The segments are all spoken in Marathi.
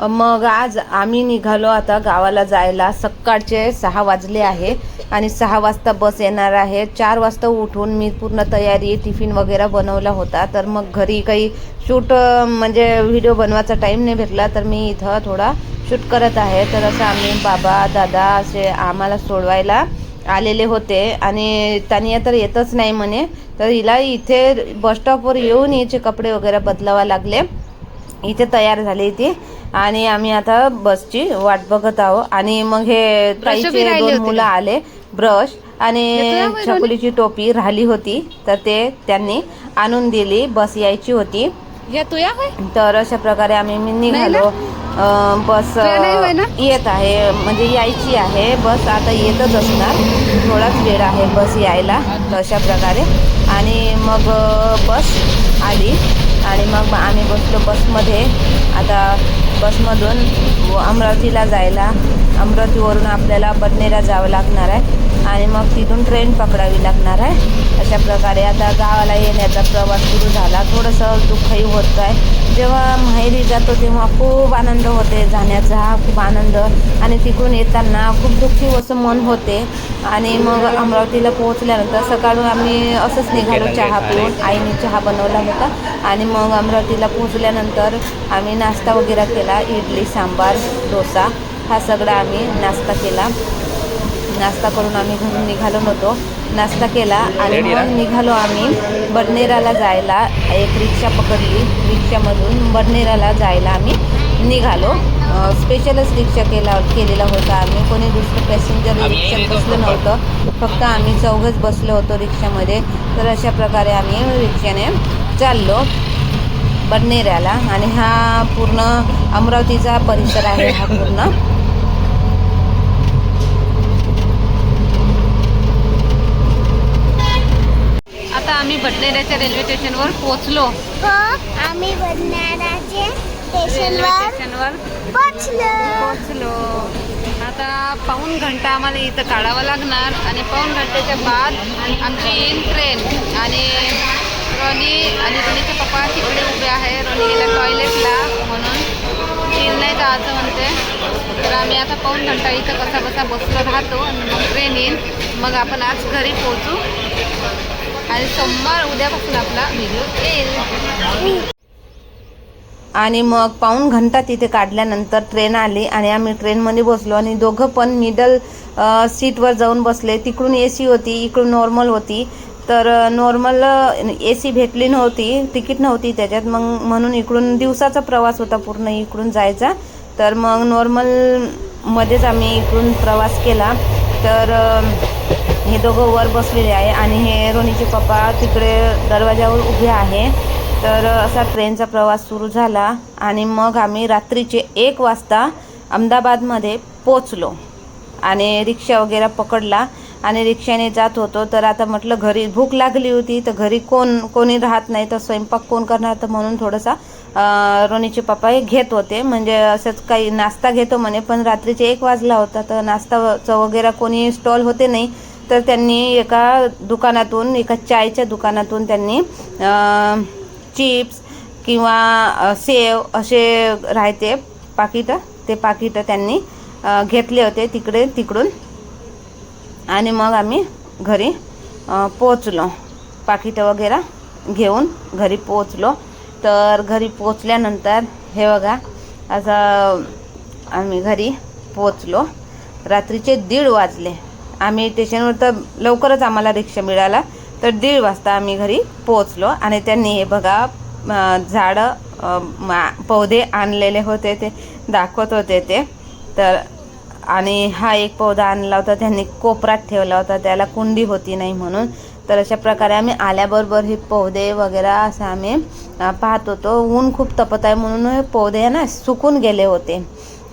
मग आज आम्ही निघालो आता गावाला जायला. सकाळचे सहा वाजले आहे आणि सहा वाजता बस येणार आहे. चार वाजता उठून मी पूर्ण तयारी टिफिन वगैरे बनवला होता. तर मग घरी काही शूट म्हणजे व्हिडिओ बनवायचा टाईम नाही भेटला. तर मी इथं थोडा शूट करत आहे. तर असं आम्ही बाबा दादा असे आम्हाला सोडवायला आलेले होते. आणि तानिया तर येतच नाही म्हणे. तर हिला इथे बसस्टॉपवर येऊन हिचे कपडे वगैरे बदलावा लागले. इथे तयार झाली ती. आणि आम्ही आता बसची वाट बघत आहोत. आणि मग हे ताईचे दोन मुलं? आले ब्रश. आणि? छकुलीची टोपी राहिली होती. तर ते त्यांनी आणून दिली बस यायची होती. तर अशा प्रकारे आम्ही मी निघालो. बस येत आहे. म्हणजे यायची आहे. बस आता येतच असणार. थोडाच वेळ आहे बस यायला तर अशा प्रकारे. आणि मग बस आली. आणि मग आम्ही बसलो बसमध्ये. आता बसमधून अमरावतीला जायला. अमरावतीवरून आपल्याला बडनेरा जावं लागणार आहे. आणि मग तिथून ट्रेन पकडावी लागणार आहे. अशा प्रकारे आता गावाला येण्याचा प्रवास सुरू झाला. थोडंसं दुःखही होत आहे जेव्हा माहेरी जातो तेव्हा खूप आनंद होते जाण्याचा. खूप आनंद. आणि तिकडून येताना खूप दुःखी असं मन होते. आणि मग अमरावतीला पोहोचल्यानंतर सकाळून आम्ही असंच निघालो चहा पिऊन. आईने चहा बनवला होता. आणि मग अमरावतीला पोहोचल्यानंतर आम्ही नाश्ता वगैरे केला. इडली सांबार डोसा. हा सगळा आम्ही नाश्ता केला. नाश्ता करून आम्ही घरून निघालो नव्हतो. नाश्ता केला आणि मग निघालो आम्ही बडनेराला जायला. एक रिक्षा पकडली रिक्षामधून बडनेराला जायला आम्ही निघालो. स्पेशलच रिक्षा केला केलेला होता आम्ही. कोणी दुसरं पॅसेंजर रिक्षात बसलं नव्हतं. फक्त आम्ही चौघच बसलो होतो रिक्षामध्ये. तर अशा प्रकारे आम्ही रिक्षाने चाललो बडनेऱ्याला आणि हा पूर्ण अमरावतीचा परिसर आहे हा पूर्ण. आम्ही बडनेऱ्याच्या रेल्वे स्टेशनवर पोहोचलो. हो आम्ही स्टेशनवर पोहोचलो. आता पाऊण घंटा आम्हाला इथं काढावा लागणार आणि पाऊण घंट्याच्या बाद आमची येईल ट्रेन आणि रोनी आणि रोनीचे पप्पा तिकडे उभे आहे. रोनी गेला टॉयलेटला म्हणून येईल नाही जायचं म्हणते. तर आम्ही आता पाऊण घंटा इथं कसा बसा बसलो राहतो आणि मग ट्रेन येईल. मग आपण आज घरी पोहोचू. आणि सोमवार उद्यापासून आपला व्हिडिओ येईल. आणि मग पाऊण घंटा तिथे काढल्यानंतर ट्रेन आली आणि आम्ही ट्रेनमध्ये बसलो आणि दोघं पण मिडल सीटवर जाऊन बसले. तिकडून ए सी होती इकडून नॉर्मल होती. तर नॉर्मल ए सी भेटली नव्हती तिकीट नव्हती त्याच्यात. मग म्हणून इकडून दिवसाचा प्रवास होता पूर्ण इकडून जायचा. तर मग नॉर्मलमध्येच आम्ही इकडून प्रवास केला. तर हे दोघं वर बसलेले आहे आणि हे रोनीचे पप्पा तिकडे दरवाजावर उभे आहे. तर असा ट्रेनचा प्रवास सुरू झाला आणि मग आम्ही रात्रीचे एक वाजता अहमदाबादमध्ये पोचलो आणि रिक्षा वगैरे पकडला आणि रिक्षाने जात होतो. तर आता म्हटलं घरी भूक लागली होती तर घरी कोण कोणी राहत नाही तर स्वयंपाक कोण करणार? तर म्हणून थोडासा रोनीचे पप्पा हे घेत होते. म्हणजे असंच काही नाश्ता घेतो म्हणे पण रात्रीचे एक वाजला होता तर नाश्ताचं वगैरे कोणी स्टॉल होते नाही. तर त्यांनी एका दुकानातून एका चायच्या दुकानातून त्यांनी चिप्स किंवा सेव असे राहते पाकिटं. ते पाकिटं त्यांनी घेतले होते तिकडे तिकडून. आणि मग आम्ही घरी पोचलो पाकिटं वगैरे घेऊन घरी पोचलो तर घरी पोचल्यानंतर हे बघा असं आम्ही घरी पोचलो रात्रीचे दीड वाजले. आम्ही स्टेशनवर तर लवकरच आम्हाला रिक्षा मिळाला. तर दीड वाजता आम्ही घरी पोचलो आणि त्यांनी हे बघा झाडं पौधे आणलेले होते ते दाखवत होते ते. तर आणि हा एक पौधा आणला होता त्यांनी कोपरात ठेवला होता त्याला कुंडी होती नाही म्हणून. तर अशा प्रकारे आम्ही आल्याबरोबर हे पौधे वगैरे असं आम्ही पाहत होतो. ऊन खूप तपत आहे म्हणून हे पौधे ना सुकून गेले होते.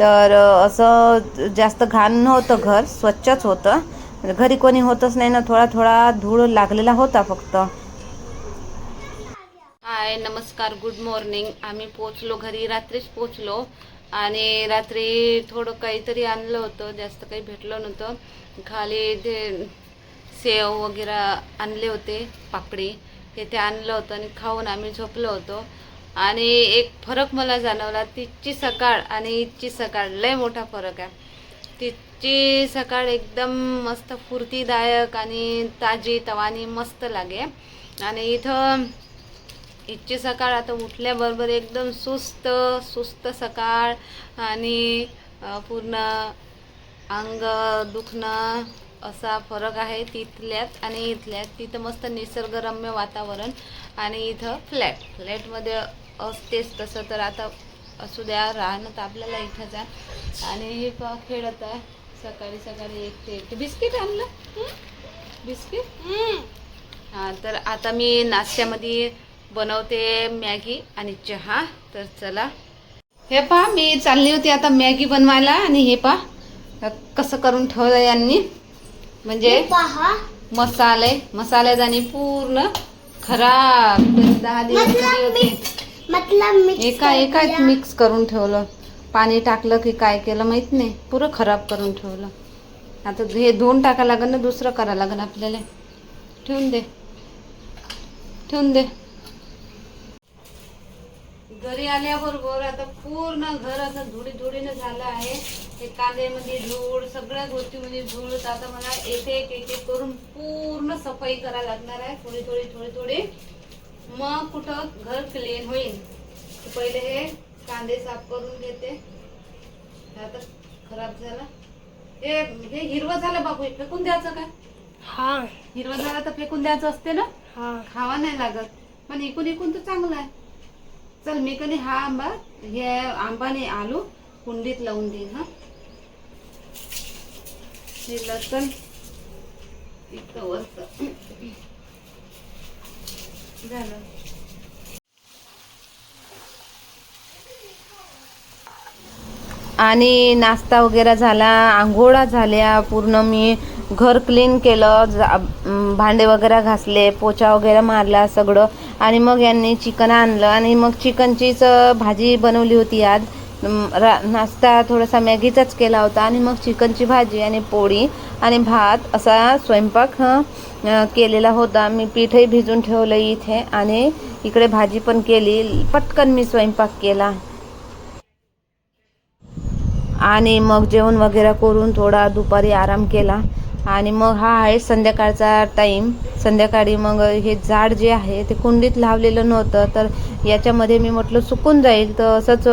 तर असं जास्त घाण नव्हतं घर स्वच्छच होतं. म्हणजे घरी कोणी होतच नाही ना थोडा थोडा धूळ लागलेला होता फक्त. हाय नमस्कार गुड मॉर्निंग. आम्ही पोचलो घरी रात्रीच पोचलो आणि रात्री थोडं काहीतरी आणलं होतं जास्त काही भेटलं नव्हतं. खाली ते सेव वगैरे आणले होते पापडी. हे ते आणलं होतं आणि खाऊन आम्ही झोपलो होतो. आणि एक फरक मला जाणवला तिची सकाळ आणि इथची सकाळ. लय मोठा फरक आहे. ची सकाळ एकदम मस्त फुर्तीदायक आणि ताजी तवानी मस्त लागे. आणि इथं इथची सकाळ आता उठल्याबरोबर एकदम सुस्त सुस्त सकाळ आणि पूर्ण अंग दुखणं असा फरक आहे तिथल्यात आणि इथल्यात. तिथं मस्त निसर्गरम्य वातावरण आणि इथं फ्लॅट. फ्लॅटमध्ये असतेच तसं तर आता असू द्या राहणं तर आपल्याला इथंच आहे आणि हे खेळत आहे. सकाळी सकाळी एकटे एकटे बिस्किट आणलं? बिस्किट? हां. तर आता मी नाश्त्यामध्ये बनवते मॅगी आणि चहा. तर चला. हे पहा मी चालली होती आता मॅगी बनवायला आणि हे पहा कसं करून ठेवलं यांनी. म्हणजे मसाले मसालेदाणी पूर्ण खराब. दहा दिवस एका एकाच मिक्स करून ठेवलं. पाणी टाकलं की काय केलं माहीत नाही. पुरं खराब करून ठेवलं. आता हे दोन टाका लागेल ना दुसरं करा लागेल आपल्याला. ठेवून दे. ठेवून दे. घरी आल्याबरोबर आता पूर्ण घर आता धुडी धुडीनं झालं आहे. हे कांद्यामध्ये धूळ सगळ्या गोष्टीमध्ये धूळ. आता मला एक एक एक एक करून पूर्ण सफाई करायला लागणार आहे. थोडी थोडी थोडी थोडी. मग कुठं घर क्लीन होईल. पहिले हे कांदे साफ करून घेते. आता खराब झाला. हे हे हिरवं झालं हे फेकून द्यायचं काय? हा. हिरवं झालं तर फेकून द्यायचं असते ना? हा. खावा नाही लागत. पण इकून इकून तर चांगलं आहे. चल मी कधी हा आंबा हे आंबाने आलू कुंडीत लावून देईन हा. हे लसण इतकं वरत झालं. आणि नाश्ता वगैरे झाला आंघोळा झाल्या पूर्ण मी घर क्लीन केलं जा- भांडे वगैरे घासले पोचा वगैरे मारला सगळं. आणि मग यांनी चिकन आणलं आणि मग चिकनचीच भाजी बनवली होती आज. रा नाश्ता थोडासा मॅगीचाच केला होता आणि मग चिकनची भाजी आणि पोळी आणि भात असा स्वयंपाक केलेला होता. मी पीठही भिजून ठेवलं इथे आणि इकडे भाजी पण केली. पटकन मी स्वयंपाक केला. आणि मग जेवण वगैरे करून थोडा दुपारी आराम केला. आणि मग हा आहे संध्याकाळचा टाईम संध्याकाळी मग हे झाड जे आहे ते कुंडीत लावलेलं नव्हतं तर याच्यामध्ये मी म्हटलं सुकून जाईल. तर असंच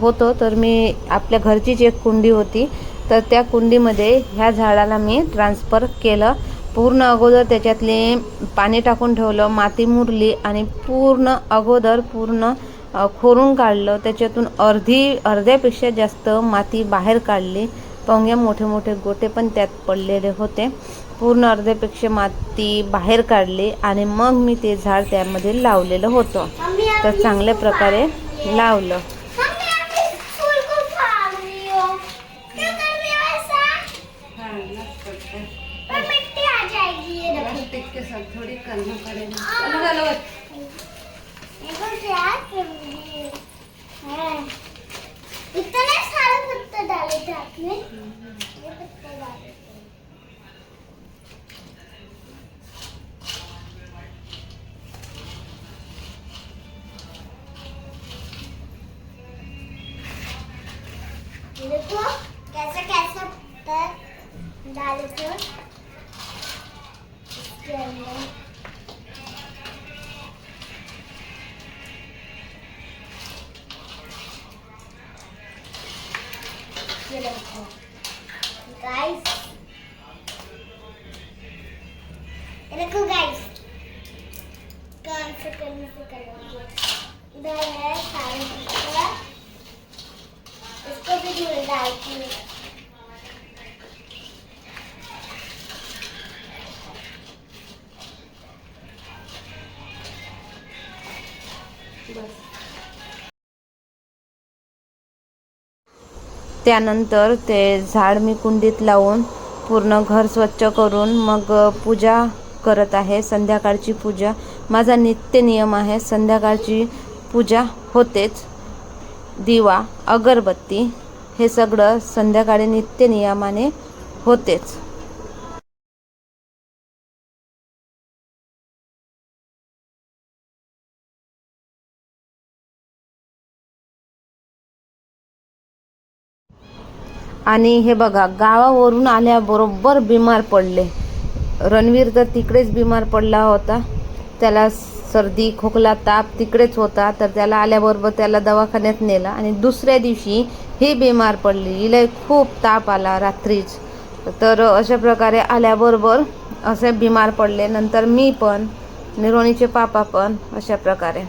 होतं. तर मी आपल्या घरचीच एक कुंडी होती. तर त्या कुंडीमध्ये ह्या झाडाला मी ट्रान्सफर केलं. पूर्ण अगोदर त्याच्यातले पाणी टाकून ठेवलं माती मुरली आणि पूर्ण अगोदर पूर्ण खोरून काढलं. त्याच्यातून अर्धी अर्ध्यापेक्षा जास्त माती बाहेर काढली. पोंग्या मोठे मोठे गोटे पण त्यात पडलेले होते. पूर्ण अर्ध्यापेक्षा माती बाहेर काढली आणि मग मी ते झाड त्यामध्ये लावलेलं होतं. तर चांगल्या प्रकारे लावलं मम्मी अभी फूल को फाड़ रही हो क्यों कर रही हो ऐसा और मिट्टी आ जाएगी ये देखो के साथ थोड़ी करना पड़ेगा चलो चलो देखो क्या कर रही है हाँ। इतने सारे पत्ते डाले थे आपने ये पत्ते डाले थे ये देखो कैसे कैसे पत्ते डाले थे इसके अंदर देखो गाइस ये गाइस कौन से करने से करेंगे इधर है सारे इसको भी धुल डालती हूँ त्यानंतर ते झाड मी कुंडीत लावून पूर्ण घर स्वच्छ करून मग पूजा करत आहे संध्याकाळची पूजा. माझा नित्य नियम आहे संध्याकाळची पूजा होतेच. दिवा अगरबत्ती हे सगळं संध्याकाळी नित्य नियमाने होतेच. आणि हे बघा गावावरून आल्याबरोबर बिमार पडले. रणवीर तर तिकडेच बिमार पडला होता. त्याला सर्दी खोकला ताप तिकडेच होता. तर त्याला आल्याबरोबर त्याला दवाखान्यात नेला आणि दुसऱ्या दिवशी ही बिमार पडली. हिला खूप ताप आला रात्रीच. तर अशा प्रकारे आल्याबरोबर असे बिमार पडले. नंतर मी पण निरोणीचे पापा पण अशा प्रकारे.